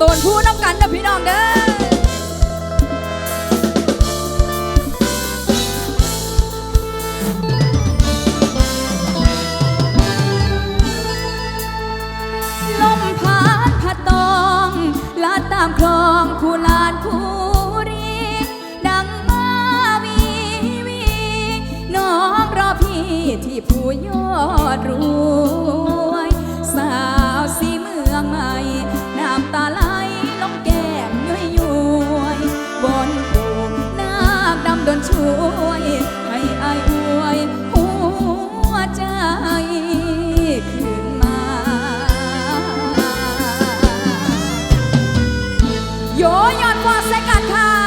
ตนผู้น้ำกันนะพี่น้องเด้อลมพัดพัดตองลาดตามคลองคูลานคูรี ดังมาวีวี น้องรอพี่ที่ผู้ยอดรู้ ใส่กันค่ะ